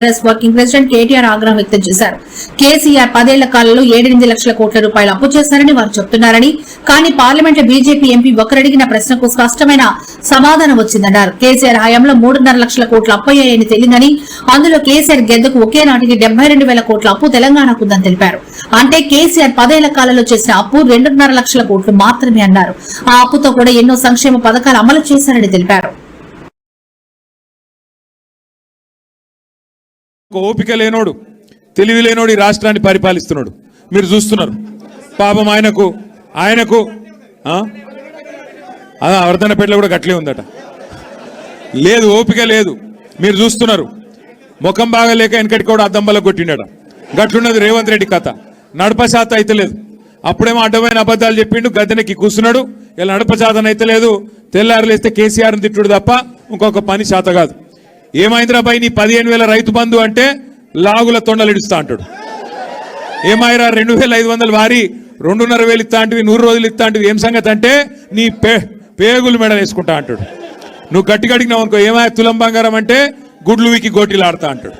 Congress working president KTR ఆగ్రహం వ్యక్తం చేశారు. కేసీఆర్ పదేళ్ళ కాలంలో ఏడెనిమిది లక్షల కోట్ల రూపాయలు అప్పు చేశారని వారు చెప్తున్నారని కానీ పార్లమెంట్ బీజేపీ ఎంపీ ఒకరడిగిన ప్రశ్నకు స్పష్టమైన సమాధానం వచ్చిందన్నారు. కేసీఆర్ హయాంలో మూడున్నర లక్షల కోట్ల అప్పయ్యాయని తెలియదని అందులో కేసీఆర్ గెద్దకు ఒకే నాటికి డెబ్బై రెండు వేల కోట్ల అప్పు తెలంగాణకుందని తెలిపారు. అంటే కేసీఆర్ పదేళ్ళ కాలంలో చేసిన అప్పు రెండున్నర లక్షల కోట్లు మాత్రమే అన్నారు. ఆ అప్పుతో కూడా ఎన్నో సంక్షేమ పథకాలు అమలు చేశారని తెలిపారు. ఓపిక లేనోడు తెలివి లేనోడు ఈ రాష్ట్రాన్ని పరిపాలిస్తున్నాడు. మీరు చూస్తున్నారు. పాపం ఆయనకు ఆయనకు ఆ? ఆ, వర్ధనపేటలో కూడా గట్లే ఉందట. లేదు ఓపిక లేదు. మీరు చూస్తున్నారు. ముఖం బాగా లేక వెనకటి కూడా అద్దంబల కొట్టిండట. గట్లున్నది రేవంత్ రెడ్డి కథ. నడపశాత అయితే లేదు. అప్పుడేమో అడ్డమైన అబద్ధాలు చెప్పిండు గద్దెనకి కూర్చున్నాడు. ఇలా నడపశాతం అయితే లేదు. తెల్లారులేస్తే కేసీఆర్ని తిట్టుడు తప్ప ఇంకొక పని శాత కాదు. ఏమైందిరా బాయ్ నీ పదిహేను వేల రైతు బంధు అంటే లాగుల తొండలు ఇడుస్తా అంటాడు. ఏమైరా రెండు వేల ఐదు వందలు వారి రెండున్నర వేలు ఇస్తా అంటే నూరు రోజులు ఇస్తా అంటే ఏం సంగతి అంటే నీ పే పేగులు మెడ వేసుకుంటా అంటాడు. నువ్వు గట్టి గడిగినావు అనుకో ఏమాయ తులం బంగారం అంటే గుడ్లు వీకి గోటీలు ఆడతా అంటాడు.